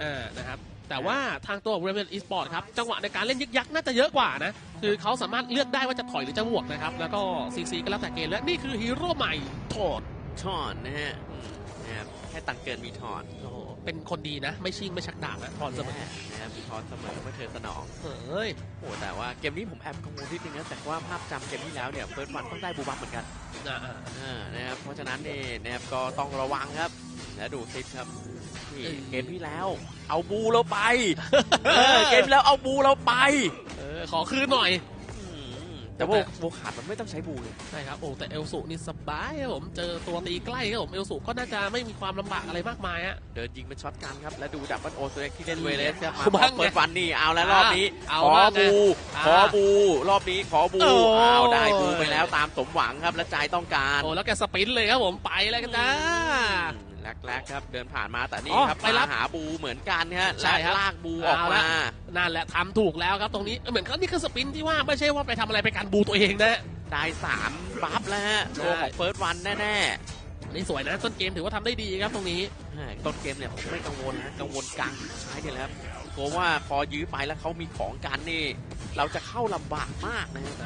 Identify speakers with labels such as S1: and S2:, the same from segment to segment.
S1: เออนะครับแต่ว่าทางตัวของ Rebel Esport ครับจังหวะในการเล่นยึกยักน่าจะเยอะกว่านะ คือเขาสามารถเลือกได้ว่าจะถอยหรือจะบวกนะครับ แล้วก็ซีซีก็แล้วแต่เกมและนี่คือฮีโร่ใหม่โทษ
S2: ถอนนะฮะอืมนะครับแค่ตังเกินมีถอน
S1: โอ้โหเป็นคนดีนะ ไม่ชิงไม่ชักดาบนะทอนเสมอ
S2: นะครับมีถอนเสมอเมื่อเธอสนอง
S1: เฮ้ย
S2: โอ้แต่ว่าเกมนี้ผมแอบกังวลนิดนึงนะแต่ว่าภาพจำเกมที่แล้วเนี่ยเฟิร์สวันต้องได้บูบัฟเหมือนกัน
S1: อ่าอ่า
S2: อ่านะครับเพราะฉะนั้นนี่นะครับก็ต้องระวังครับและดูซิครับนี่ เกมที่แล้ว เอาบูเราไปเออเกมที่แล้วเอาบูเราไป
S1: เออขอคืนหน่อย
S2: อืมแต่ว่าโวขาดมันไม่ต้องใช้บูเลย
S1: ใช่ครับโอ้แต่เอลสุนี่สบายครับผมเจอตัวตีใกล้ครับผมเอลสุก็น่าจะไม่มีความลำบากอะไรมากมายฮะ
S2: เดินยิงเป็นช็อตกันครับและดูดับเบิลโอตัวเล็กที่เล่นเวเลสครับมา
S1: เอาบ้าง
S2: เปิดฟันนี่เอาแล้วรอบนี้
S1: เอา
S2: ขอ
S1: บ้างไง
S2: บู
S1: อ่า
S2: ขอบูรอบนี้ขอบู
S1: โอ้ย
S2: เอาได้บูไปแล้วตามสมหวังครับและใจต้องการ
S1: โอ้แล้วแกสปรินต์เลยครับผมไปแล้วกันจ้า
S2: แรกๆครับเดินผ่านมาแต่นี่
S1: อ๋อ
S2: ครับ
S1: ไปรับ
S2: มาหาบูเหมือนกันฮะ
S1: ใช่
S2: และ
S1: ครับ
S2: ลากบูออก
S1: เอาละ
S2: มา
S1: นั่นแหละทำถูกแล้วครับตรงนี้เหมือนเขานี่คือสปรินต์ที่ว่าไม่ใช่ว่าไปทำอะไรไปการบูตัวเองนะ
S2: ได้สามบัฟแล้วฮะ
S1: ใช่
S2: ตัวของเฟิร์สวันแน่
S1: นี่สวยนะต้นเกมถือว่าทำได้ดีครับตรงนี้
S2: ๆต้นเกมเนี่ยผมไม่กังวลนะกังวลกลางท้ายเนี่ยแหละครับกลัวว่าพอยื้อไปแล้วเขามีของกันนี่ เราจะเข้าลำบากมากนะฮะ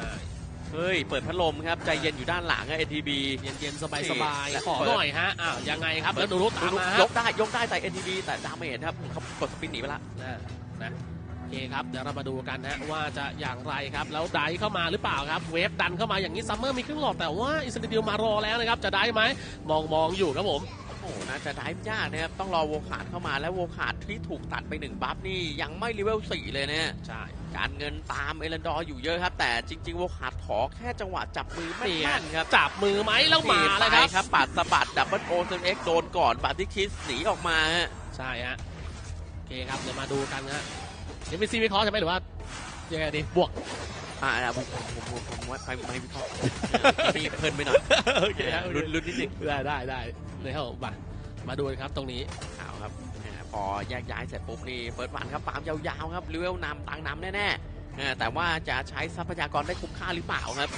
S2: เฮ้ย เปิดพัดลมครับ ใจเย็นอยู่ด้านหลังอะ ATB
S1: เย็นๆ สบาย
S2: และ
S1: ๆขอหน่อยฮะ อ้าว ยังไงครับ แล้วดูรุตามมาฮะ
S2: ยกได้ ยกได้แต่ ATB แต่ดาเมจครับเขากดสปินหนีไปละ
S1: นะนะโอเคครับ เดี๋ยวเรามาดูกันนะว่าจะอย่างไรครับ แล้วไดเข้ามาหรือเปล่าครับ เวฟดันเข้ามาอย่างนี้ซัมเมอร์มีครึ่งหลอดแต่ว่าอิสราเอลมารอแล้วนะครับ จะได้ไหมมองมองอยู่ครับผม
S2: โอ้โหน่าจะได้ยากนะครับ ต้องรอโวขาดเข้ามาแล้วโวขาดที่ถูกตัดไปหนึ่งบัฟนี่ยังไม่เลเวล4เลยนะฮะ
S1: ใช่
S2: การเงินตามเอเลนดอร์อยู่เยอะครับ แต่จริง ๆ โวขาดขอแค่จังหวะจับมือไม่
S1: นี่
S2: แม่นครับ
S1: จับมือไหมแล้วมาแล้วครับ
S2: ครับปัดสะบัดดับเบิลโอเซนเอ็กโดนก่อนบัตที่คิสหนีออกมาฮะ
S1: ใช่ฮะโอเคครับเดี๋ยวมาดูกันฮะเดี๋ยวมีซีวิเคราะห์ใช่ไหมหรือว่ายังไงดีบวก
S2: อ่าอ่าผมผมผมผมผมว่าไปไปวิเคราะห์นี่เพลินไปหน่อย
S1: โอเคฮะ
S2: ลุ้นลุ้นนิดนึง
S1: ได้ได้ได้เลยครับผมมามาดูกันครับตรงนี้
S2: เอาครับอ่าพอแยกย้ายเสร็จปุ๊บนี่เปิดวันครับปามยาวๆครับเลเวลนำตังนำแน่ๆอ่าแต่ว่าจะใช้ทรัพยากรได้คุ้มค่าหรือเปล่าครับ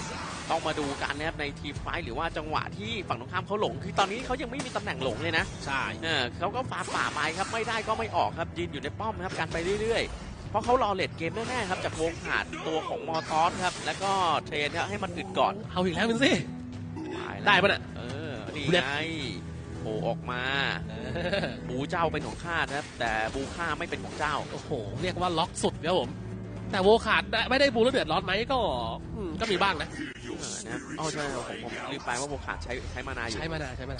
S2: ต้องมาดูกันนะครับในทีมไฟท์หรือว่าจังหวะที่ฝั่งตรงข้ามเขาหลง คือตอนนี้เขายังไม่มีตำแหน่งหลงเลยนะ
S1: ใช่
S2: เออเขาก็ฟาร์มป่าไปครับไม่ได้ก็ไม่ออกครับยืนอยู่ในป้อมครับกันไปเรื่อยๆเพ ราะเขารอเลดเกมแน่ๆครับจากวงขาดตัวของมอทอสครับ แล้วก็เทรนครับให้มันอึดก่อน
S1: เอาอีกแล้วมินซี่
S2: ตายแล้ว
S1: ได้ปะเนี่ย
S2: เออนี่
S1: เด็ด
S2: ไงโผล่ออกมาบูเจ้าเป็นของข้านะครับ แต่บูข้าไม่เป็นของเจ้า
S1: โอ้โหเรียกว่าล็อกสุดครับผม แต่โวขาดได้ไม่ได้บูแล้วเดือดร้อนไหมก็อืมก็มีบ้างนะ
S2: เออนะครับอ๋อใช่ผมผมลืมไปว่าโบขาดใช้ใช้มานาอยู่
S1: ใช้มานานใช้มาน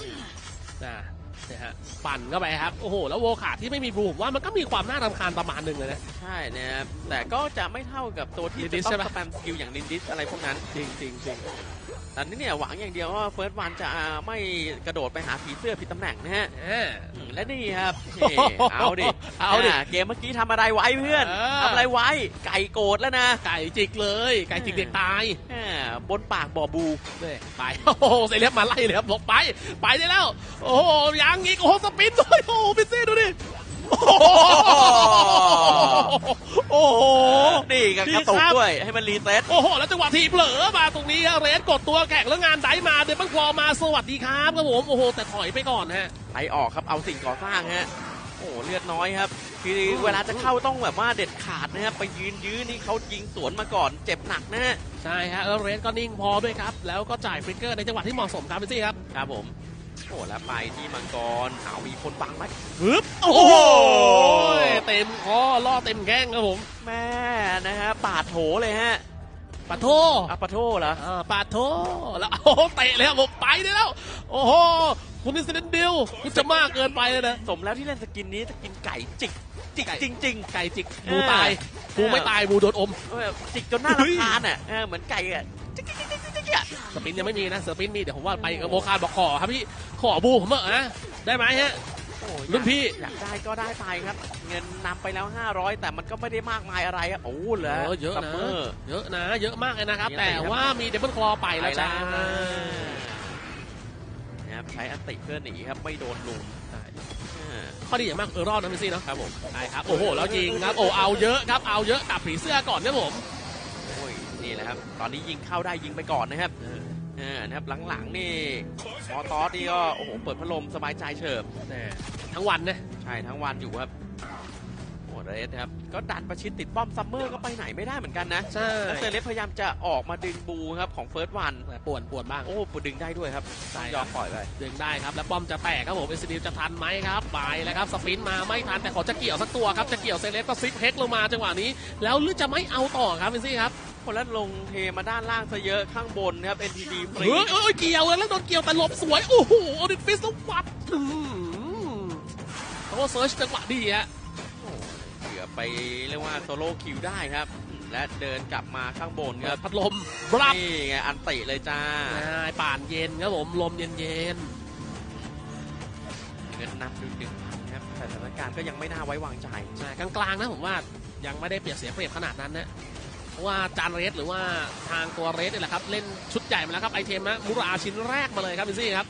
S1: า นนะเนี่ยฮะปั่นเข้าไปครับ โอ้โห แล้วโวขาดที่ไม่มีบูผมว่ามันก็มีความน่ารำคาญประมาณหนึ่งเลยนะ
S2: ใช่นะครับแต่ก็จะไม่เท่ากับตัวที่
S1: ลินดิ
S2: จะ
S1: ส
S2: ต้อง
S1: ใช่ปะ
S2: สแปมสกิลอย่างลินดิสอะไรพวกนั้น
S1: จริงจริงจริง
S2: แต่นี่เนี่ยหวังอย่างเดียวว่าเฟิร์สวันจะไม่กระโดดไปหาผีเสื้อผิดตำแหน่งนะฮะ
S1: เออ
S2: อืมและนี่ครับนี่เอาดิ
S1: เอาดิ
S2: เกมเมื่อกี้ทำอะไรไว้เพื่อน
S1: เออ
S2: ทำอะไรไว้ไก่โกรธแล้วนะ
S1: ไก่จิกเลย ไก่จิกเด็กตาย
S2: แหมบนปากบ่อบู
S1: เนี่ยไปโอ้โหเซเลียบมาไล่เลยครับบอกไป ไปได้แล้ว โอ้โหยังอีกโอ้โหสปินด้วยโอ้โหพิซซี่ดูดิโอ้ โหโอ้โห
S2: นี่กับ
S1: ดี
S2: กระตุก
S1: ครับ
S2: ด้วยให้มันรีเซ็ต
S1: โอ้โห แล้วจังหวะทีเผลอมาตรงนี้ครับเรสกดตัวแข่งแล้วงานไดมาเดบันคลอมาสวัสดีครับครับผมโอ้โห แต่ถอยไปก่อนฮะ
S2: ไปออกครับเอาสิ่งก่อสร้างฮะโอ้เลือดน้อยครับ คือเวลาจะเข้าต้องแบบว่าเด็ดขาดนะครับไปยืนยื้อนี่เขายิงสวนมาก่อนเจ็บหนักนะฮะ
S1: ใช่ฮะแล้วเรสก็นิ่งพอด้วยครับแล้วก็จ่ายฟลิกเกอร์ในจังหวะที่เหมาะสมครับพิซซี่ครับ
S2: ครับผม โอ้แล้วไปที่มังกรเอามีคนบังไหม
S1: ปึ๊บโอ้โหเต็มคอล่อเต็มแข้งครับผม
S2: แม่นะฮะปาดโถเลยฮะ
S1: ปะโท
S2: อัปปะโถเหรอ
S1: อ่าปาดโทแล้วโอ้โหเตะเลยครับผมไปได้แล้ว โอ้โหคุณอินเซนดิลคุณจะมากเกินไปเลยนะ
S2: สมแล้วที่เล่นสกินนี้สกินไก่จิกจิกจริง
S1: ไก่จิกบูตายบูไม่ตายบูโดนอม
S2: ๆเออจิกจนหน้ารำคาญอะเออเหมือนไก่อะจิกจิกจิกจิกจิกอะ
S1: สปินยังไม่มีนะสปินมีเดี๋ยวผมว่าไปโมคาบอกขอครับพี่ขอบูผมเถอะนะได้ไหมฮะ
S2: โอ้ย
S1: รุ่นพี่
S2: อยากได้ก็ได้ไปครับ เงินนำไปแล้ว 500 แต่มันก็ไม่ได้มากมายอะไรครับโอ้เหรอ
S1: เออเยอะนะ
S2: เย
S1: อะนะ เยอะมากเลยนะครับ แต่ว่ามีเดบิลคลอไปแล้วจ้า
S2: นะครับใช้อันติเพื่อหนีครับไม่โดนลุม
S1: ข้อดีอย่างมากเออรอดนะพี่ซี่เนาะ
S2: ครับผม
S1: ใช่ครับโอ้โหแล้วยิงครับโอ้เอาเยอะครับเอาเยอะกับผีเสื้อก่อนครับผม
S2: โอ้ยนี่แหละครับตอนนี้ยิงเข้าได้ยิงไปก่อนนะครับ อ่านะครับหลังๆนี่มอตอสนี่ก็โอ้โหเปิดพัดลมสบายใจเฉิบ
S1: แหม่ทั้งวันนะ
S2: ใช่ทั้งวันอยู่ครับเรสครับก็ดันประชิดติดป้อมซัมเมอร์ก็ไปไหนไม่ได้เหมือนกันนะ
S1: ใช่
S2: แล้วเซเลสพยายามจะออกมาดึงบูครับของเฟิร์สวัน
S1: แต่ป่วนป่วนบ้าง
S2: โอ้ปูดึงได้ด้วยครับ
S1: ใช่
S2: ต้อง
S1: ครับ
S2: ยอมปล่อยไป
S1: ดึงได้ครับแล้วป้อมจะแตกครับผมเอสดีจะทันไหมครับไปแล้วครับสปรินต์มาไม่ทันแต่ขอจะเกี่ยวสักตัวครับจะเกี่ยวเซเลสก็ซิกเฮกลงมาจังหวะนี้ แล้วหรือจะไม่เอาต่อครับเอนซี่ครับ
S2: คนละลงเทมาด้านล่างซะเยอะข้างบนนะครับ NTD ฟรี
S1: เฮ้ยเอ้ยเกี่ยวเลยแล้วโดนเกี่ยวแต่หลบสวย โอ้โหโอดิฟิสต้องวัดอืมเขาเซิร์ชจังหวะดีฮะ
S2: เหลือไปเรียกว่าโซโล่คิวได้ครับ และเดินกลับมาข้างบนค
S1: เปิ
S2: รั
S1: ด
S2: บ
S1: พัดลมบลับ
S2: นี่ไงอันติเลยจ้า
S1: อ่าป่านเย็นครับผมลมเย็นเย็น
S2: เงินนำดูหนึ่งพันครับแต่สถานการณ์ก็ยังไม่น่าไว้วางใจ
S1: ๆใช่กลางๆนะผมว่ายังไม่ได้เปรียบเสียเปรียบขนาดนั้นนะ เพราะว่าจานเรสหรือว่าทางตัวเรสนี่แหละครับ เล่นชุดใหญ่มาแล้วครับไอเทมนะมูราชิ้นแรกมาเลยครับพี่ซี่ครับ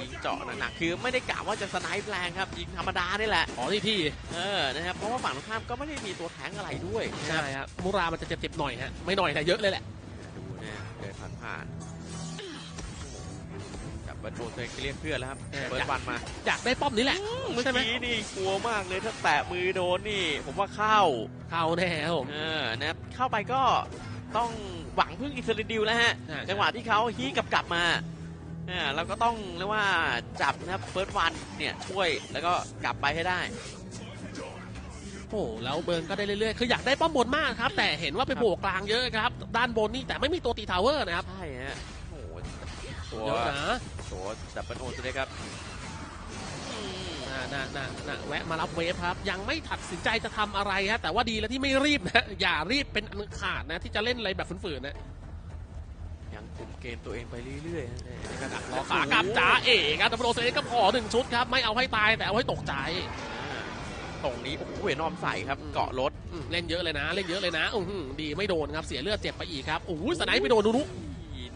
S2: ยิงเจาะหนักๆคือไม่ได้กะว่าจะสไนป์แรงครับยิงธรรมดานี่แหละ
S1: ขอที่พี่
S2: เออนะครับเพราะว่าฝั่งตรงข้ามก็ไม่ได้มีตัวแทงอะไรด้วยนะค
S1: ใช่
S2: รับ
S1: ครับมูรามันจะเจ็บๆหน่อยฮะไม่หน่อยแต่เยอะเลยแหละ
S2: ดูนะเดินผ่านผ่านจั บเบิร์ดโบเซนเรียกเพื่อนแล้วครับ
S1: เออ
S2: เบิร์ดวันมา
S1: อยากได้ป้อมนี้แหละ
S2: เมื่อ
S1: ใช่ไหม
S2: กี้นี่กลัวมากเลยถ้าแตะมือโดนนี่ ผมว่าเข้า
S1: เข้าแน่ครับผม
S2: เออนะครับเข้าไปก็ต้องหวังพึ่งอิสราเอลแล้วฮะ
S1: ใช่
S2: จังหวะที่เขาฮีกลับกลับมาอ่าเราก็ต้องเรียกว่าจับนะครับเฟิร์สวันเนี่ยช่วยแล้วก็กลับไปให้ได้
S1: โอ้โหแล้วเบิร์นก็ได้เรื่อยๆ คืออยากได้ป้อมบนมากครับ แต่เห็นว่าไปโผล่กลางเยอะครับ ด้านบนนี่แต่ไม่มีตัวตีทาวเวอร์นะครับ
S2: ใช่ฮะโอ้โหตัว
S1: เยอะนะ
S2: ตัวดับเบิลโอซเลยครับ
S1: น่ะน่ะน่ะน่ะแวะมารับเวฟครับ ยังไม่ตัดสินใจจะทำอะไรฮะแต่ว่าดีแล้วที่ไม่รีบนะอย่ารีบเป็นอันขาดนะ ที่จะเล่นอะไรแบบฝืนๆนะ
S2: ยังคุมเกมตัวเองไปเรื่อยๆฮะในขณะ
S1: รอขากลับจ๋าเอกครับดับเบิลโอเซนก็ขอหนึ่งชุดครับ ไม่เอาให้ตายแต่เอาให้ตกใจ
S2: ตรงนี้โอ้โหเวนอมใส่ครับเกาะรถ
S1: เล่นเยอะเลยนะ เล่นเยอะเลยนะอืดีไม่โดนครับเสียเลือดเจ็บไปอีกครับโอ้ยสไนป์ไปโดนดูนุ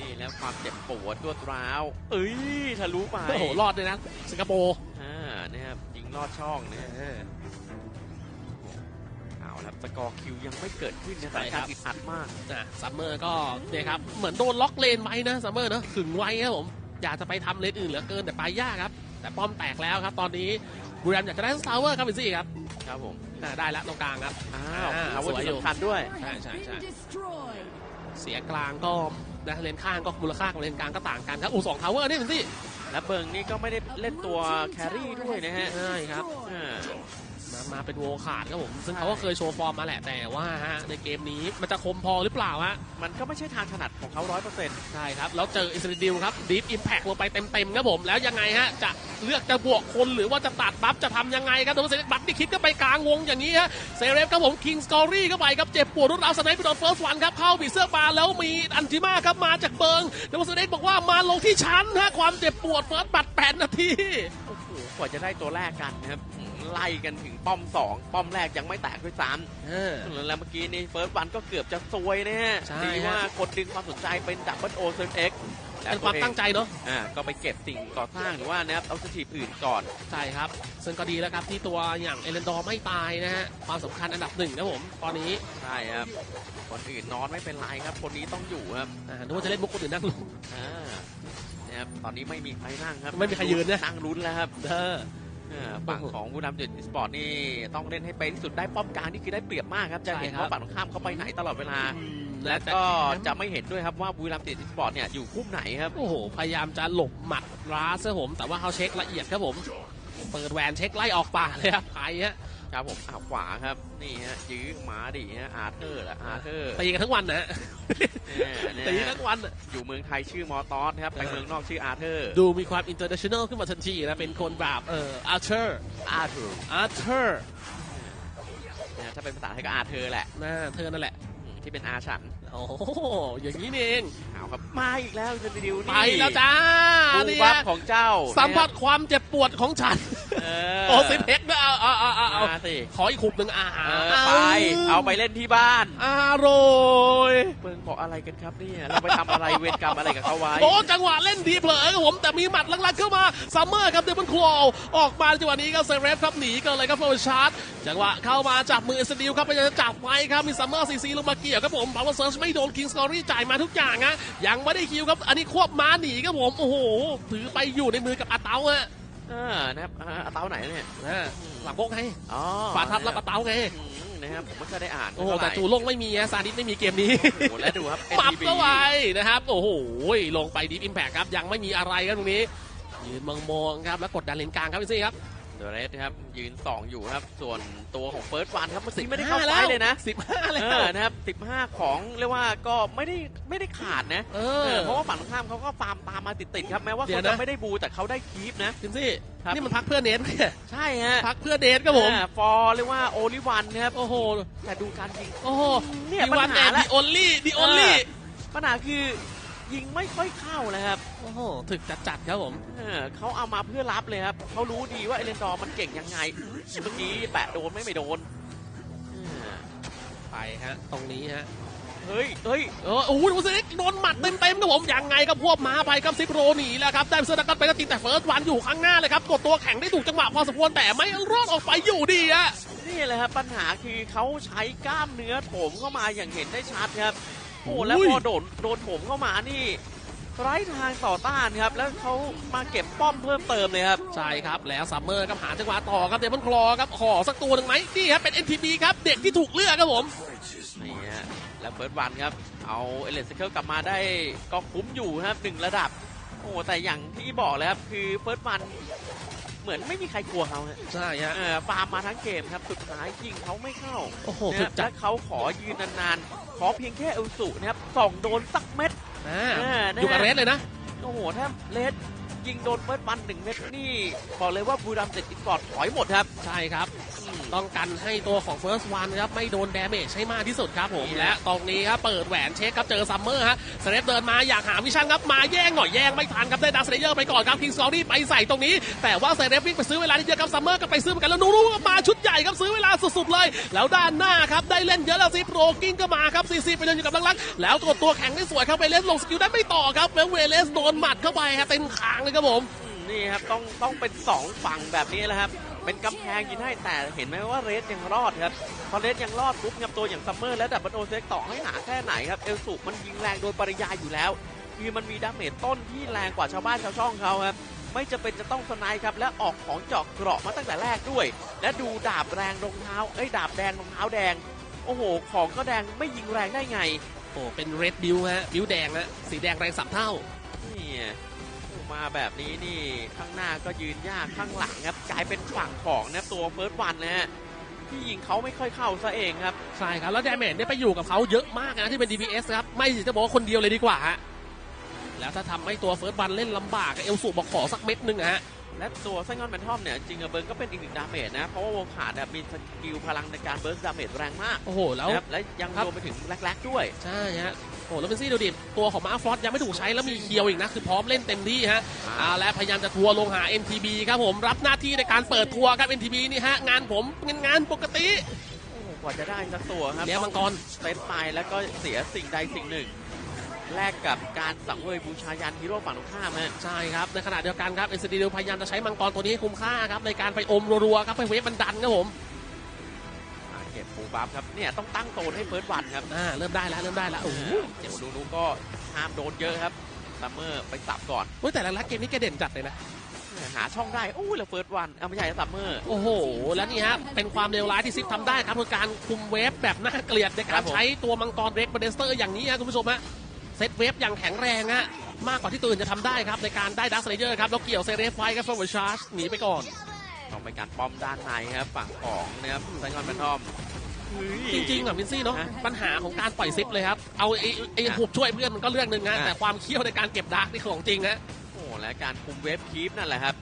S2: นี่แล้วความเจ็บปวดตัวร้าวเอ้ยทะลุไป
S1: โอ้โหรอดเลยนะ สิงคโปร์
S2: อ่านะครับยิงลอดช่องนะฮะเอาละครับสกอร์คิวยังไม่เกิดขึ้นนะสถานการณ์อึดอัดมาก
S1: นะซัมเมอร์ก็เนี่ยครับเหมือนโดนล็อกเลนไว้นะซัมเมอร์เนอะถึงไว้ครับผมอยากจะไปทำเลนอื่นเหลือเกินแต่ไปยากครับ แต่ป้อมแตกแล้วครับตอนนี้บุรีรัมย์อยากจะได้สตาร์เวอร์ครับพี่ซี่ครับ
S2: ครับผม
S1: อ่าได้แล้วตรงกลางครับ
S2: อ้าว
S1: อ่า
S2: อาวุธ
S1: สวยอยู่
S2: สำคัญด้วย
S1: ใช่ใช่ใช่
S3: Been destroyed.
S1: เสียกลางก็ นะเลนข้างก็มูลค่าของเลนกลางก็ต่างกันครับอูสองทาวเวอร์นี่พี่ซี่
S2: และเบิงนี่ก็ไม่ได้เล่นตัวแครี่ด้วยนะฮะ
S1: ใช่ครับ
S2: อ่า
S1: มามาเป็นโวขาดครับผม ซึ่งเขาก็เคยโชว์ฟอร์มมาแหละแต่ว่าฮะในเกมนี้มันจะคมพอหรือเปล่าฮะ
S2: มันก็ไม่ใช่ทางถนัดของเขาร้อยเปอร์เซ็นต์
S1: ใช่ครับ แล้วเจออิสราเอลครับดีฟอิมแพกลงไปเต็มๆครับผม แล้วยังไงฮะ จะเลือกจะบวกคนหรือว่าจะตัดบัฟจะทำยังไงครับโดนเซเลบัฟที่คิดก็ไปกลางวงอย่างนี้ฮะเซเรฟครับผมคิงสกอรี่เข้าไปครับเจ็บปวดรุดราวสไนป์ไปโดนเฟิร์สวันครับเข้าบีเสื้อปลาแล้วมีอันติมาครับมาจากเบิงแล้วเซเลฟบอกว่ามาลงที่ชั้นฮะความเจ็บปวดเฟิร์สบัตร8นาที
S2: โอ้โห กว่าจะได้ตัวแรกกันนะครับอืมไล่กันถึงป้อมสองป้อมแรกยังไม่แตกด้วยซ้
S1: เออำ
S2: แล้วเมื่อกี้นี่เฟิร์สวันก็เกือบจะซวยนะฮะ
S1: ใช่
S2: ดี
S1: ฮะ
S2: ว่าคนดึงความสนใจเป็นดับเบิลโอเซนเอ็ก
S1: เป็นความตั้งใจเนาะ
S2: อ่าก็ไปเก็บสิ่งก่อสร้างหรือว่านะครับเอาสถีบอื่นก่อน
S1: ใช่ครับ ซึ่งก็ดีแล้วครับที่ตัวอย่างเอเลนดอร์ไม่ตายนะฮะ ความสำคัญอันดับหนึ่งนะผม ตอนนี้
S2: ใช่ครับ คนอื่นนอนไม่เป็นไรครับ คนนี้ต้องอยู่ครับ
S1: อ่านึกว่าจะเล่นมุกคนอื่นนั่งลง
S2: อ่า นะครับตอนนี้ไม่มีใครนั่งครับ
S1: ไม่มีใครยืนนะ
S2: นั่งลุ้นแล้วครับ
S1: เออ
S2: อ่าฝั่งของผู้นำจุดสปอร์ตนี่ต้องเล่นให้เป็นที่สุดได้ป้อมกลางนี่คือได้เปรียบมากครับจะเห็น
S1: ใช่ครับ
S2: ว่าฝั่งตรงข้ามเขาไปไหนตลอดเวลา
S1: และ
S2: และ
S1: ก็
S2: ก็จะไม่เห็นด้วยครับว่าบุรีรัมย์ติดสปอร์ตเนี่ยอยู่คุ้มไหนครับ
S1: โอ้โห พยายามจะหลบหมัดร้าเสื้อผม แต่ว่าเขาเช็คละเอียดครับผม เปิดแหวนเช็คไล่ออกป่าเลยครับไปฮะ
S2: ครับผมอ้าวขวาครับ นี่ฮะยื้อหมาดิฮะอาร์เธอร์ละอาร์เธอร์
S1: ตีกันทั้งวันนะฮะ
S2: เนี่ย
S1: ตี
S2: เนี่ย
S1: ทั้งวันน่ะ
S2: อยู่เมืองไทยชื่อมอตอสครับไปเมืองนอกชื่ออาร์เธอร์
S1: ดูมีความอินเตอร์เนชั่นแนลขึ้นมาทันทีนะเป็นคนแบบเอออาร์เธอร์
S2: อาร์เธอร์
S1: อาร์เธอร์
S2: เนี่ยถ้าเป็นภาษาไทยก็อาร์เธอร์แหละ
S1: น่าเธอนั่นแหละ
S2: อืมที่เป็นอาฉัน
S1: โอ้โหอย่างนี้นี่เอง
S2: เอาครับ มาอีกแล้วเจนดิว
S1: ไป
S2: นี่
S1: แล้วจ้า
S2: บู
S1: นี่
S2: บัฟ
S1: ฮะ
S2: ของเจ้า
S1: สัมผัสความเจ็บปวดของฉัน
S2: เอ
S1: โอ้สิเพกด้วยเอาเอาเอาเอาเอา
S2: มาสิ
S1: ขออีกขุบหนึ่งอ่า
S2: เออไป เอาไปเล่นที่บ้าน
S1: อร่อย
S2: เมืองบอกอะไรกันครับเนี่ยเราไปทำอะไรเวรกรรมอะไรกับเขาไว้
S1: โอ้จังหวะเล่นดีเผลอครับผมแต่มีหมัดลังๆเข้ามาซัมเมอร์ครับเดบันคลอออกมาจังหวะนี้ครับเซเรฟครับหนีกันเลยครับโฟร์ชาร์ดจังหวะเข้ามาจับมือเอสดิวครับพยายามจะจับไว้ครับมีซัมเมอร์ซีซีลงมาเกี่ยวครับผมพาวเวอร์เซิร์ชไม่โดนคิงสกอรี่จ่ายมาทุกอย่างฮะยังไม่ได้คิวครับอันนี้ควบม้าหนีครับผมโอ้โหถือไปอยู่ในมือกับอาเตาฮะ
S2: เออนะครับอ่าอาเต้าไหนเนี่ย
S1: นะหลังโบกไง
S2: อ๋อ
S1: ฝาทับรับกระเตาไง
S2: อืมนะครับผมไม่เคยได้อ่าน
S1: โอ้โห
S2: เท่าไห
S1: แต่
S2: ร่
S1: จูลงไม่มีนะซาดิสไม่มีเกมนี้
S2: โอ้โหแล้วดูครับ
S1: ปับ
S2: NTB
S1: ก็ไวนะครับ โอ้โหลงไปดีฟอิมแพคครับ ยังไม่มีอะไรครับตรงนี้ ยืนมองๆครับ แล้วกดดันเลนกลางครับพี่ซี่ครับ
S2: เดอะเรสครับยืน 2 อยู่ครับ ส่วนตัวของเฟิร์สวันครับเมื่อกี้ไม่ได้เข้าไฟล์เลยนะ
S1: สิบห้าแล้
S2: เอ
S1: ว
S2: อนะครับ15 ของเรียกว่าก็ไม่ได้ไม่ได้ขาดนะ
S1: เอ
S2: เอ
S1: อ
S2: อเพราะว่าฝั่งตรงข้ามเขาก็ฟาร์มตามมาติดๆครับแม้ว่า
S1: เดี๋ย
S2: เขา
S1: วนะ
S2: จะไม่ได้บูแต่เขาได้คีปนะ
S1: พี่ซี่
S2: ครับ
S1: นี่มันพักเพื่อเนทเนี่ย
S2: ใช่ฮะ
S1: พักเพื่อเนทครับผม
S2: ฟอร์เรียกว่าโอลิวันนะครับ
S1: โอ้โห
S2: แต่ดูการยิง
S1: โอ้โห
S2: เนี่ย
S1: ดี
S2: ปั
S1: วัน
S2: ญ
S1: แอ
S2: หานละ
S1: ดีโอลลี่ดีโอลลี่
S2: ปัญหาคือ ยิงไม่ค่อยเข้าเลยครับ
S1: โอ้โหถึกจัดๆครับผม
S2: เออเขาเอามาเพื่อรับเลยครับเขารู้ดีว่าเอเลนดอร์มันเก่งยังไงเมื่อกี้แปะโดนไม่ไม่โดนเออ
S1: ไปฮะ ตรงนี้ฮะ
S2: เฮ้ยเฮ้ย
S1: เออโอ้โหดูสิโดนหมัดเต็มๆครับผมยังไงก็พวบมาไปครับซิปโรหนีแล้วครับได้เซอร์ดักกันไปแล้วตีแต่เฟิร์สวันอยู่ข้างหน้าเลยครับกดตัวแข็งได้ถูกจังหวะพอสมควรแต่ไม่รอดออกไปอยู่ดีอะ
S2: นี่แหละครับปัญหาคือเขาใช้กล้ามเนื้อโถมเข้ามาอย่างเห็นได้ชัดครับ โอ้แล้วพอโดนโดนโถมเข้ามานี่ไร้ทางต่อต้านครับ แล้วเขามาเก็บป้อมเพิ่มเติมเลยครับ
S1: ใช่ครับ แล้วซัมเมอร์ครับหาจังหวะต่อครับเดมอนคลอครับ ขอสักตัวหนึ่งไหมนี่ครับ เป็น NTB ครับ เด็กที่ถูกเลือกครับผม
S2: นี่ฮะ แล้วเฟิร์สวันครับ เอาเอเลนสเคิลกลับมาได้ก็คุ้มอยู่ครับหนึ่งระดับ โอ้แต่อย่างที่บอกเลยครับ คือเฟิร์สวัน เหมือนไม่มีใครกลัวเขาฮะ
S1: ใช่ฮะ
S2: เออฟาร์มมาทั้งเกมครับสุดท้ายยิงเขาไม่เข้า
S1: โอ้โห
S2: นะ
S1: ถึ
S2: ครั
S1: ก
S2: บ
S1: จั
S2: และ
S1: ด
S2: เขาขอยืนนานๆ ขอเพียงแค่เอลสุนะครับส่องโดนสักเม็ด
S1: อ่า
S2: เออนะ
S1: อยู่กับเรสเลยนะ
S2: โอ้โหถ้าเลสยิงโดนเฟิร์สวันหนึ่งเม็ดนี่ บอกเลยว่าบูรัมเจ็ดอีสปอร์ตถอยหมดครับ
S1: ใช่ครับ
S2: อืม
S1: ต้องกันให้ตัวของ First One นะครับไม่โดนดาเมจให้มากที่สุดครับผม
S2: นี่
S1: และตรงนี้ครับเปิดแหวนเช็คครับเจอซัมเมอร์ฮะสเลฟเดินมาอยากหาวิชั่นครับมาแย่งหน่อยแย่งไม่ทันครับได้ดักสเลเยอร์ไปก่อนครับคิงสตอรี่ไปใส่ตรงนี้ แต่ว่าเซเลฟวิ่งไปซื้อเวลาที่เยอะครับซัมเมอร์ก็ไปซื้อเหมือนกันแล้วนูนูก็มาชุดใหญ่ครับซื้อเวลาสุดๆเลย แล้วด้านหน้าครับได้เล่นเยอะแล้วซิโปรกิ้งก็มาครับซีซีไปเดินอยู่กับลังๆแล้วตัวตัวแข็งได้สวยครับไปเล่นลงสกิลได้ไม่ต่อครับแล้วเวเลสโดนหมัดเข้าไปครับเต็มคางเลยครับผม
S2: อืมนี่ครับต้องต้องเป็นสองฝั่งแบบนี้แหละครับ เป็นกำแพงยิงให้แต่เห็นไหมว่าเรสยังรอดครับพอเรสยังรอดปุ๊บครับตัวอย่างซัมเมอร์และดับเบิลโอเซ็กต่อให้หนาแค่ไหนครับเอลสุมันยิงแรงโดยปริยายอยู่แล้ว คือมันมีดาเมจต้นที่แรงกว่าชาวบ้านชาวช่องเขาครับไม่จะเป็นจะต้องสไนครับและออกของเจาะเกราะมาตั้งแต่แรกด้วย และดูดาบแรงรองเท้าเอ้ดาบแดงรองเท้าแดง โอ้โห ของก็แดงไม่ยิงแรงได้ไง
S1: โอ้เป็นเรดบิวฮะบิวแดงฮะสีแดงแรงสับเท่า
S2: มาแบบนี้นี่ข้างหน้าก็ยืนยากข้างหลังครับกลายเป็นฝั่งของนะตัวเฟิร์สวันนะฮะที่ยิงเขาไม่ค่อยเข้าซะเองครับ
S1: ใช่ครับ แล้วดาเมจเนี่ยไปอยู่กับเขาเยอะมากนะที่เป็น DPS ครับ ไม่จะบอกว่าคนเดียวเลยดีกว่าฮะแล้วถ้าทำให้ตัวเฟิร์สบันเล่นลำบากเอลสูบอกขอสักเม็ดหนึงอะฮะ
S2: และตัวไซงอนแมนทอมเนี่ยจริงอะเบิร์นก็เป็นอีกหนึ่งดาเมจนะ เพราะว่าวงขาดเนี่ยมีสกิลพลังในการเบิร์สดาเมจแรงมาก
S1: โอ้โห แล้ว
S2: นะครับและยัง
S1: ครับ
S2: รวมไปถึงแลกๆด้วย
S1: ใช่ฮะ โอ้แล้วเป็นซี่ดูดิตัวของมาร์ฟลอสยังไม่ถูกใช้แล้วมีเคียวอีกนะ คือพร้อมเล่นเต็มที่ฮะเอาและพยายามจะทัวร์ลงหา NTB ครับผมรับหน้าที่ในการเปิดทัวร์ครับ NTB นี่ฮะงานผมงานงานปกติ
S2: โอ้โหกว่าจะได้สักตัวครับ
S1: เลี้ยงมังกร
S2: เซตไปแล้วก็เสียสิ่งใดสิ่งหนึ่งแลกกับการสังเวยบูชายันฮีโร่ฝั่งตรงข้ามฮะ
S1: ใช่ครับ ในขณะเดียวกันครับ NCD พยายามจะใช้มังกรตัวนี้ให้คุ้มค่าครับในการไปอมรัวๆครับไปเวฟมันดันครับผม
S2: อ่า เก็บปูบัฟครับเนี่ยต้องตั้งโซนให้เฟิร์สวันครับ
S1: อ่าเริ่มได้แล้วเริ่มได้แล้วโอ้โห
S2: เดี๋ยวดูนูก็ห้ามโดนเยอะครับซัมเมอร์ไปสับก่อน
S1: เฮ้ยแต่ละลักเกมนี้แกเด่นจัดเลยนะ
S2: หาช่องได้โอ้ยแล้วเฟิร์สวันเอาไม่ใช่ซัมเมอร์
S1: โอ้โห แล้วนี่ฮะเป็นความเลวร้ายที่ซิปทำได้ครับคือการคุมเวฟแบบน่าเกลียดใน
S2: ครั
S1: การ
S2: บผม
S1: ใช้ตัวมังกรเร็กบเดสเตอร์อย่างนี้ฮะคุณผู้ชมฮะเซตเวฟอย่างแข็งแรงฮะมากกว่าที่ตัวอื่นจะทำได้ครับในการได้ดักสเลเยอร์ครับแล้วเกี่ยวเซเรฟไฟกับเฟอร์ชาร์จหนีไปก่อน
S2: ต้องไปการป้อมด้านในครับฝั่งของนะครับไซงอนแมนทอม
S1: จริงๆอะวินซี่เนาะ
S2: ฮะ
S1: ปัญหาของการปล่อยซิปเลยครับ เอาไอ้ไอ้
S2: ฮะ
S1: หุบช่วยเพื่อนมันก็เรื่องหนึ่งฮะ
S2: ฮะ
S1: แต่ความเคี่ยวในการเก็บดักนี่คือของจริงฮะ
S2: โอ้และการคุมเวฟคีฟนั่นแหละครับ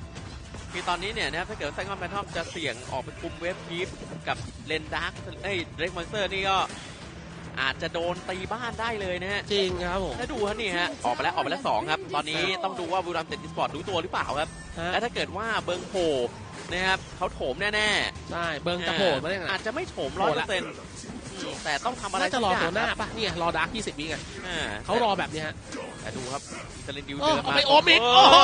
S2: คือตอนนี้เนี่ยนะครับถ้าเกิดไซงอนแมนทอมจะเสี่ยงออกไปคุมเวฟคีฟกับเลนดาร์กเอ้ยเรกมอนสเตอร์นี่ก็ อาจจะโดนตีบ้านได้เลยนะฮะ
S1: จริงครับผม
S2: ถ้าดูฮะนี่ฮะออกไปแล้วออกไปแล้วสองครับ ตอนนี้ต้องดูว่าบุรีรัมย์เต็ดอีสปอร์ตรู้ตัวหรือเปล่าครับ
S1: ฮะ
S2: และถ้าเกิดว่าเบิงโผล่นะครับเขาโถมแน่ๆ
S1: ใช่เบิงจะโผล่มาได้ไง
S2: อาจจะไม่โถม
S1: โผ
S2: ร้
S1: ล่
S2: อยเปอ
S1: ละ
S2: ร์เซ็นต์แต่ต้องทำอะไร
S1: น่าจะรอ
S2: สักย่
S1: ตัวหน้า
S2: ครับ
S1: ปะเนี่ยรอดัก20วิไง
S2: อ่า
S1: เขารอแบบเนี้ยฮะ
S2: แต่ดูครับเซเลนดิว
S1: โอ้
S2: เดิน
S1: เอา
S2: มา
S1: ไปอมอีก
S2: โโอ้
S1: โห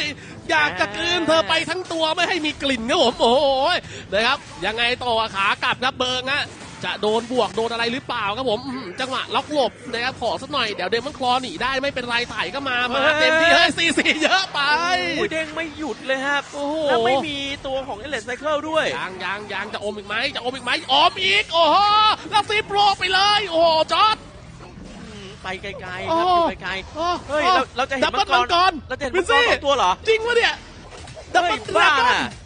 S1: ยอยากจะกลืนเธอไปทั้งตัวไม่ให้มีกลิ่นครับผมโอ้โหยนะครับยังไงต่อขากลับครับเบิงฮะ จจะโดนบวกโดนอะไรหรือเปล่าครับผมอื้อหือจังหวะล็อกหลบนะครับขอสักหน่อยเดี๋ยวเดมอนคลอหนีได้ไม่เป็นไรไถ่ก็มามาเต็มที่เฮ้ยสี่สี่เยอะไป
S2: โอ้ยเด้งไม่หยุดเลยครับ
S1: โอ้โห
S2: แล้วไม่มีตัวของเอเลสไซเคิลด้วย
S1: ยางยางยางจะอมอีกไหมจะอมอีกไหมอมอีกโอ้โหแล้วซีโปรไปเลยโอ้โหจอด
S2: ไปไกลๆค
S1: โอ้
S2: รับอยู่ไกล
S1: โอ้
S2: ๆเฮ้ยเราเราจะเห็น
S1: ดับเบิล
S2: มั
S1: มั
S2: ง
S1: ง
S2: ก
S1: ก
S2: ร
S1: ร
S2: เราจะเห็น
S1: วิ
S2: มั
S1: น
S2: งกร
S1: ซี่
S2: สองตัวเหรอ
S1: จริงวะเนี่ยดับ
S2: เฮ้
S1: เบิ
S2: ย
S1: ล
S2: บ้า
S1: ดรกอ
S2: น่ะ
S1: น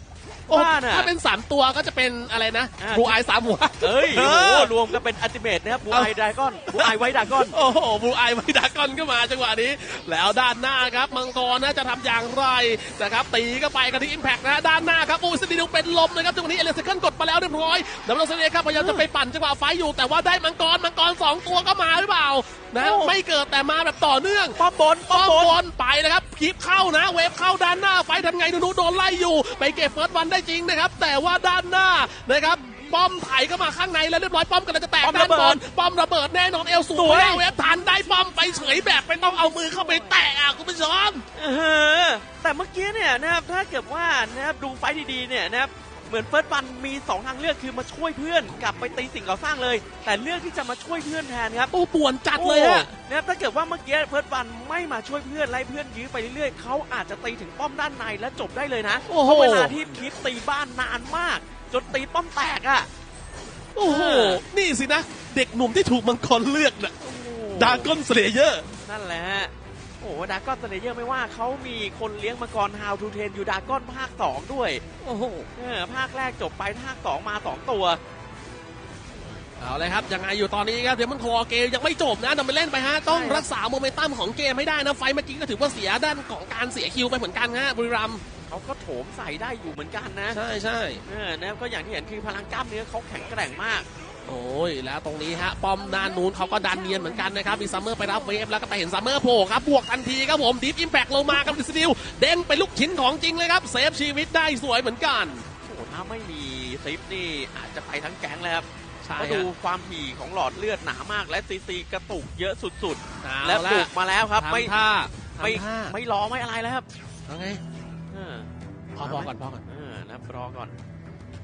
S1: โอ้
S2: บ้าน่ะ
S1: ถ้าเป็นสามตัวก็จะเป็นอะไรนะ
S2: อ่า
S1: บูไอสามหัว
S2: เฮ้ย
S1: เอ
S2: โอ้
S1: อ
S2: โหรวมกันเป็นอัลติเมทนะครับบู
S1: เอา
S2: ไอดากอนบูไอไวดากอน
S1: โอ้โหบูไอไวดากอนก็มาจังหวะนี้ แล้วด้านหน้าครับ มังกรนะจะทำอย่างไรนะครับ ตีก็ไปกันที่อิมแพกนะด้านหน้าครับโอ้ยสตีดูเป็นลมนะครับจังหวะนี้เอเลสเคิลกดมาแล้วเรียบร้อยดับเบิลเซเนครับพยายามจะไปปั่นจังหวะไฟอยู่ แต่ว่าได้มังกรมังกรสองตัวก็มาหรือเปล่านะ
S2: โอ้
S1: ไม่เกิดแต่มาแบบต่อเนื่อง
S2: ป้อมบนป้
S1: ป้
S2: อ
S1: อ
S2: ม
S1: ม
S2: บบน
S1: นไปนะครับคลิปเข้านะ เวฟเข้าด้านหน้าไฟทำไงนูนูโดนไล่อยู่ ไปเก็บเฟิร์สวันได้จริงนะครับ แต่ว่าด้านหน้านะครับป้อมไถเข้ามาข้างในแล้วเรียบร้อยป้อมกำลังจะแตก
S2: ป้อม
S1: ด้า
S2: ระ
S1: น
S2: เบิ
S1: บ
S2: ด
S1: นป้อมระเบิดแน่นอนเอลสู
S2: สวย
S1: แล้วเวฟทันได้ป้อมไปเฉยแบบไม่ต้องเอามือเข้าไปแตะอะคุณผู้ชม
S2: เออแต่เมื่อกี้เนี่ยนะครับถ้าเกิดว่านะครับดูไฟท์ดีๆเนี่ยนะครับ เหมือนเฟิร์สบันมีสองทางเลือกคือมาช่วยเพื่อนกลับไปตีสิ่งก่อสร้างเลย แต่เลือกที่จะมาช่วยเพื่อนแทนครับ
S1: โอ้ป่วนจัดเลยฮะ
S2: โอ้นะครับถ้าเกิดว่าเมื่อกี้เฟิร์สบันไม่มาช่วยเพื่อนไล่เพื่อนยื้อไปเรื่อยๆเขาอาจจะตีถึงป้อมด้านในและจบได้เลยนะ
S1: โอ้โห
S2: เพราะเวลาที่คลิปตีบ้านนานมาก จนตีป้อมแตกอะ
S1: โอ้โห
S2: เออ
S1: นี่สินะ เด็กหนุ่มที่ถูกมังกรเลือกน่ะ
S2: โอ้โห
S1: ดากอนสเลเยอร์
S2: นั่นแหละฮะโอ้โหดากอนสเลเยอร์ไม่ว่าเขามีคนเลี้ยงมังกร How to Train อยู่ดากอนภาค 2 ด้วย
S1: โอ้โห
S2: เออภาคแรกจบไปภาค 2 มา 2 ตัว
S1: เอาเลยครับยังไงอยู่ตอนนี้ครับเดี๋ยวมันคอเกมยังไม่จบนะนำไปเล่นไปฮะต้อง
S2: ใช่ครับ
S1: รักษาโมเมนตัมของเกมให้ได้นะไฟล์เมื่อกี้ก็ถือว่าเสียด้านของการเสียคิวไปเหมือนกันฮะบุรีรัมย์
S2: เขาก็โถมใส่ได้อยู่เหมือนกันนะ
S1: ใช่ใช่
S2: เออนะครับก็อย่างที่เห็นคือพลังกล้ามเนื้อเขาแข็งแกร่งมาก
S1: โอ้ยแล้วตรงนี้ฮะป้อมด้านนู้นเขาก็ดันเนียนเหมือนกันนะครับมีซัมเมอร์ไปรับเวฟแล้วก็ไปเห็นซัมเมอร์โผล่ครับบวกทันทีครับผมดิฟอิมแพกลงมากับดิสติลเด้งเป็นลูกชิ้นของจริงเลยครับเซฟชีวิตได้สวยเหมือนกัน
S2: โอ้โหถ้าไม่มีซิปนี่อาจจะไปทั้งแก๊งเลยครับ
S1: ใช่
S2: ก็
S1: ฮะ
S2: ดูความถี่ของหลอดเลือดหนามาก และซีซีกระตุกเยอะสุด
S1: เอา
S2: ๆและ
S1: ละ
S2: ปลุกมาแล้วครับ ไม่
S1: ทำท่า
S2: ไม่
S1: ทำท่า
S2: ไม่รอไม่อะไรแล้วครับ
S1: เอาไง
S2: เออ
S1: พอพอก่อนพอก่อน
S2: เออนะครับรอก่อน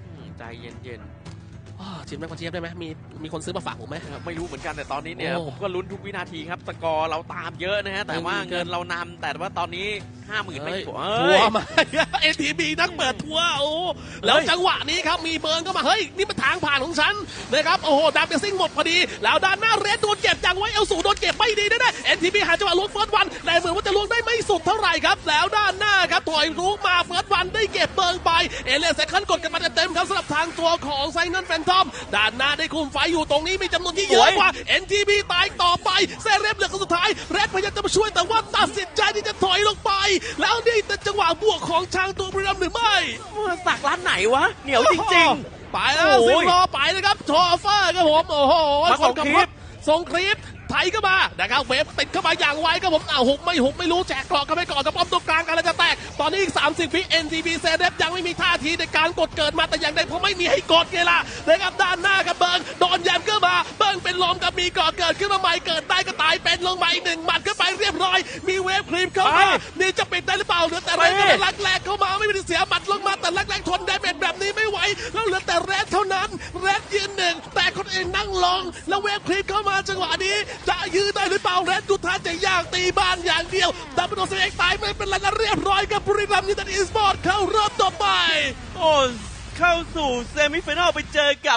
S2: อืมใจเย็น
S1: อ้ อชิมได้คนเชียบได้ไหมมีมีคนซื้อมาฝากผมไหม
S2: ๆเออไม่รู้เหมือนกันแต่ตอนนี้เนี่ย
S1: โอ้
S2: ผมก็ลุ้นทุกวินาทีครับสกอร์เราตามเยอะนะฮะแต่ว่า
S1: ไม่มีเกิน
S2: เงินเรานำแต่ว่าตอนนี้ห้าหมื่นไม่
S1: เฮ้ย
S2: ถูก
S1: ทั
S2: เฮ้
S1: วย ร์มาเอทีบีนักเปิดทัวร์โอ้แล้วจังหวะนี้ครับมีเบิร์นเข้ามาเฮ้ยนี่มันทางผ่านของฉันนะครับโอ้โหดาบเบซิ่งหมดพอดี แล้วด้านหน้าเรดโดนเก็บจังไว้เอลสูโดนเก็บไม่ดีแน่ๆเอ็นทีบีหาจังหวะล้วงเฟิร์สวันแต่เหมือนว่าจะล้วงได้ไม่สุดเท่าไหร่ครับ แล้วด้านหน้าครับถอยรุกมาเฟิร์ส วันได้เก็บเบิร์นไป เอเลสเซคันกดกันมาเต็มๆครับสำหรับทางตัวของไซนันแฟนทอมด้านหน้าได้คุมไฟอยู่ตรงนี้มีจำนวนที่เยอะกว่า NTB ตายต่อไปเซเรฟเหลือคนสุดท้ายแรดพยายามจะมาช่วยแต่ว่าตัดสินใจที่จะถอยลงไป แล้วนี่เป็นจังหวะบวกของช้างตัวบุรีรัมย์หรือไม่
S2: ว่าสักร้านไหนวะเหนียวจริง
S1: ไปแล้ว
S2: โอ้
S1: สิ
S2: ย
S1: งรอไปนะครับโชเฟอร์ครับผมโอ้โห
S2: มาส่ง
S1: ขับ
S2: คลิป
S1: รถส่งคลิป ไถเข้ามานะครับเวฟติดเข้ามาอย่างไวครับผมอ้าวหุกไม่หุกไม่รู้แจกกรอกกันไปก่อนกับป้อมตรงกลางกันแล้วจะแตก ตอนนี้อีก 30วิ NTP เซเดฟยังไม่มีท่าทีในการกดเกิดมาแต่อย่างใดเพราะไม่มีให้กดไงล่ะนะครับด้านหน้ากับเบิร์นโดนแยมขึ้นมา เบิร์งเป็นลมกับมีก่อเกิดขึ้นมาใหม่เกิดได้ก็ตายเป็นลงมาอีกหนึ่งหมัดเข้าไปเรียบร้อย มีเวฟครีมเข้ามา
S2: ไป
S1: นี่จะปิดได้หรือเปล่าเหลือแต่แรก
S2: ไป
S1: แต่ลักแรกเข้ามาไม่มีเสียหมัดลงมาแต่ลักแรกทนได้เป็นแบบนี้ไม่ไหวแล้วเหลือแต่แรดเท่านั้นแรดยืนหนึ่งแต่คนอื่นนั่งลง แล้วเวฟครีมเข้ามาจังหวะนี้ จะยืนได้หรือเปล่าแรดดูท่าจะย่างตีบ้านอย่างเดียวดับเบิลโดนเซ็กตายไม่เป็นไรนะเรียบร้อยกับบุรีรัมย์ยูไนเต็ดอีสปอร์ตเข้ารอบต่อไป
S2: ๆโอ้เข้าสู่เซมิฟิแนลไปเจอกับ